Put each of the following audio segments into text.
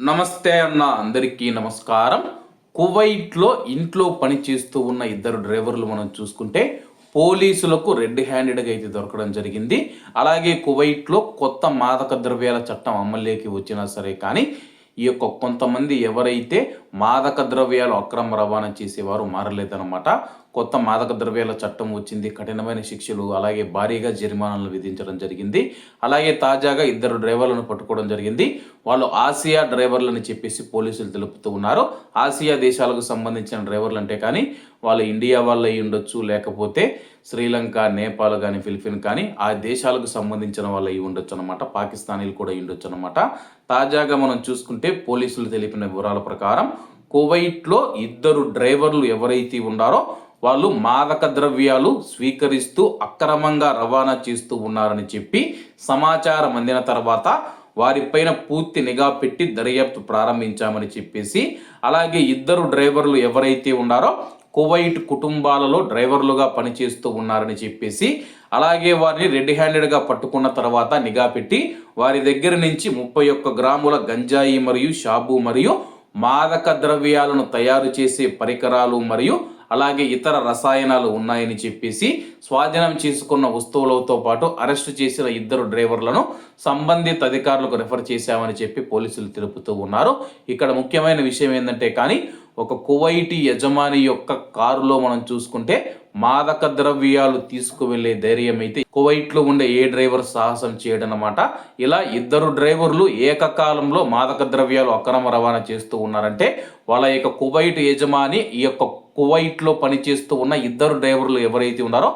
నమస్తే అన్న అందరికీ నమస్కారం. కువైట్లో ఇంట్లో పని చేస్తూ ఉన్న ఇద్దరు డ్రైవర్లు మనం చూసుకుంటే పోలీసులకు రెడ్ హ్యాండెడ్గా అయితే దొరకడం జరిగింది. అలాగే కువైట్లో కొత్త మాదక ద్రవ్యాల చట్టం అమల్లోకి వచ్చినా సరే కానీ ఈ యొక్క కొంతమంది ఎవరైతే మాదక ద్రవ్యాలు అక్రమ రవాణా చేసేవారు మారలేదన్నమాట. కొత్త మాదక ద్రవ్యాల చట్టం వచ్చింది. కఠినమైన శిక్షలు అలాగే భారీగా జరిమానాలు విధించడం జరిగింది. అలాగే తాజాగా ఇద్దరు డ్రైవర్లను పట్టుకోవడం జరిగింది. వాళ్ళు ఆసియా డ్రైవర్లని చెప్పేసి పోలీసులు తెలుపుతూ ఉన్నారు. ఆసియా దేశాలకు సంబంధించిన డ్రైవర్లు అంటే కానీ వాళ్ళు ఇండియా వాళ్ళు అయి ఉండొచ్చు లేకపోతే శ్రీలంక నేపాల్ కానీ ఫిలిపిన్ కానీ ఆ దేశాలకు సంబంధించిన వాళ్ళు అయి ఉండొచ్చు అనమాట పాకిస్తానీలు కూడా ఉండొచ్చు అనమాట తాజాగా మనం చూసుకుంటే పోలీసులు తెలిపిన వివరాల ప్రకారం కువైట్లో ఇద్దరు డ్రైవర్లు ఎవరైతే ఉన్నారో వాళ్ళు మాదక ద్రవ్యాలు స్వీకరిస్తూ అక్రమంగా రవాణా చేస్తూ ఉన్నారని చెప్పి సమాచారం అందిన తర్వాత వారిపైన పూర్తి నిఘా పెట్టి దర్యాప్తు ప్రారంభించామని చెప్పేసి అలాగే ఇద్దరు డ్రైవర్లు ఎవరైతే ఉన్నారో కువైట్ కుటుంబాలలో డ్రైవర్లుగా పనిచేస్తూ ఉన్నారని చెప్పేసి అలాగే వారిని రెడ్ హ్యాండెడ్గా పట్టుకున్న తర్వాత నిఘా పెట్టి వారి దగ్గర నుంచి ముప్పై ఒక్క గ్రాముల గంజాయి మరియు షాబు మరియు మాదక ద్రవ్యాలను తయారు చేసే పరికరాలు మరియు అలాగే ఇతర రసాయనాలు ఉన్నాయని చెప్పేసి స్వాధీనం చేసుకున్న వస్తువులతో పాటు అరెస్టు చేసిన ఇద్దరు డ్రైవర్లను సంబంధిత అధికారులకు రిఫర్ చేశామని చెప్పి పోలీసులు తెలుపుతూ ఉన్నారు. ఇక్కడ ముఖ్యమైన విషయం ఏంటంటే కానీ ఒక కువైటి యజమాని యొక్క కారులో మనం చూసుకుంటే మాదక ద్రవ్యాలు తీసుకువెళ్ళే ధైర్యం అయితే కువైట్లో ఉండే ఏ డ్రైవర్ సాహసం చేయడం అనమాట ఇలా ఇద్దరు డ్రైవర్లు ఏకకాలంలో మాదక ద్రవ్యాలు అక్రమ రవాణా చేస్తూ ఉన్నారంటే వాళ్ళ యొక్క కువైట్ యజమాని ఈ యొక్క కువైట్లో పనిచేస్తూ ఉన్న ఇద్దరు డ్రైవర్లు ఎవరైతే ఉన్నారో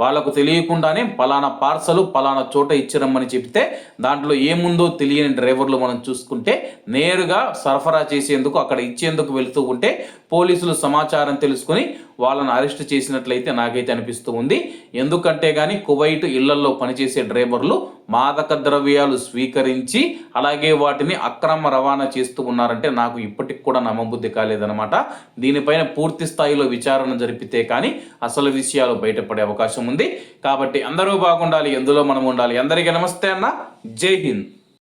వాళ్ళకు తెలియకుండానే పలానా పార్సల్ పలానా చోట ఇచ్చిరమ్మని చెప్తే దాంట్లో ఏముందో తెలియని డ్రైవర్లు మనం చూసుకుంటే నేరుగా సరఫరా చేసేందుకు అక్కడ ఇచ్చేందుకు వెళుతూ ఉంటే పోలీసులు సమాచారం తెలుసుకొని వాళ్ళని అరెస్ట్ చేసినట్లయితే నాకైతే అనిపిస్తూ ఉంది. ఎందుకంటే కానీ కువైట్ ఇళ్ళల్లో పనిచేసే డ్రైవర్లు మాదక ద్రవ్యాలు స్వీకరించి అలాగే వాటిని అక్రమ రవాణా చేస్తూ ఉన్నారంటే నాకు ఇప్పటికి కూడా నమ్మబుద్ధి కాలేదనమాట దీనిపైన పూర్తి స్థాయిలో విచారణ జరిపితే కానీ అసలు విషయాలు బయటపడే అవకాశం ఉంది. కాబట్టి అందరూ బాగుండాలి ఎందులో మనం ఉండాలి? అందరికీ నమస్తే అన్న. జై హింద్.